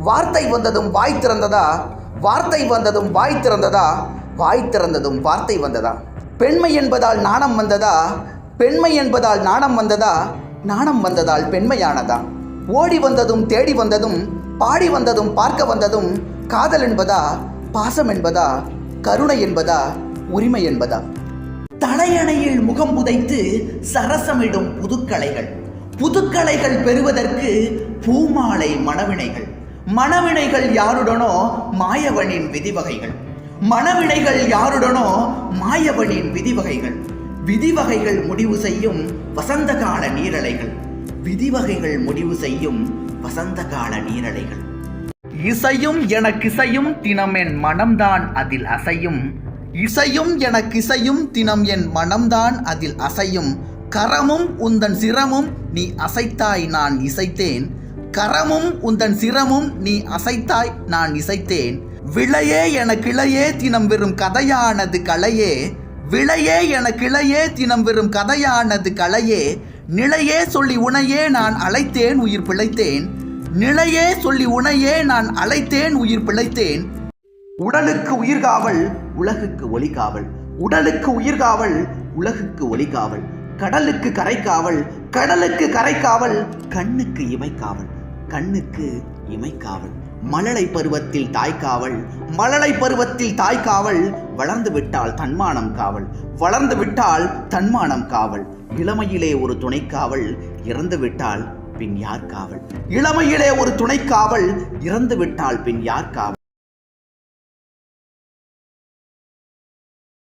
வார்த்தை வந்ததும் வாய் திறந்ததா? வார்த்தை வந்ததும் வாய் திறந்ததா? வாய் திறந்ததும் வார்த்தை வந்ததா? பெண்மை என்பதால் நாணம் வந்ததா? பெண்மை என்பதால் நாணம் வந்ததா? நாணம் வந்ததால் பெண்மையானதா? ஓடி வந்ததும் தேடி வந்ததும் பாடி வந்ததும் பார்க்க வந்ததும் காதல் என்பதா? பாசம் என்பதா? கருணை என்பதா? உரிமை என்பதா? தலையணையில் முகம் புதைத்து சரசமிடும் புதுக்கலைகள். புதுக்கலைகள் பெறுவதற்கு பூமாலை மணவினைகள் மனவினைகள் யாருடனோ மாயவனின் விதிவகைகள். மனவினைகள் யாருடனோ மாயவனின் விதிவகைகள். விதிவகைகள் முடிவு செய்யும் வசந்த கால நீரலைகள். விதிவகைகள் முடிவு செய்யும் வசந்த கால நீரலைகள். இசையும் எனக்கிசையும் தினம் என் மனம்தான் அதில் அசையும். இசையும் எனக்கிசையும் தினம் என் மனம்தான் அதில் அசையும். கரமும் உந்தன் சிரமும் நீ அசைத்தாய் நான் இசைத்தேன். கரமும் உந்தன் சிரமும் நீ அசைத்தாய் நான் இசைத்தேன். விளையே என கிளையே தினம் வெறும் கதையானது கலையே விளையே என கிளையே தினம் வெறும் கதையானது கலையே நிலையே சொல்லி உனையே நான் அழைத்தேன் உயிர் பிழைத்தேன். நிலையே சொல்லி உனையே நான் அழைத்தேன் உயிர் பிழைத்தேன். உடலுக்கு உயிர்காவல் உலகுக்கு ஒலிகாவல். உடலுக்கு உயிர்காவல் உலகுக்கு ஒலிகாவல். கடலுக்கு கரைக்காவல் கடலுக்கு கரைக்காவல் கண்ணுக்கு இமைக்காவல். கண்ணுக்கு இமைக்காவல் மழலை பருவத்தில் தாய்க்காவல் மழலை பருவத்தில் தாய்க்காவல் வளர்ந்து விட்டால் தன்மானம் காவல் வளர்ந்து விட்டால் தன்மானம் காவல். இளமையிலே ஒரு துணைக்காவல் இறந்து விட்டால் பின் யார் காவல்? இளமையிலே ஒரு துணைக்காவல் இறந்து விட்டால் பின் யார் காவல்?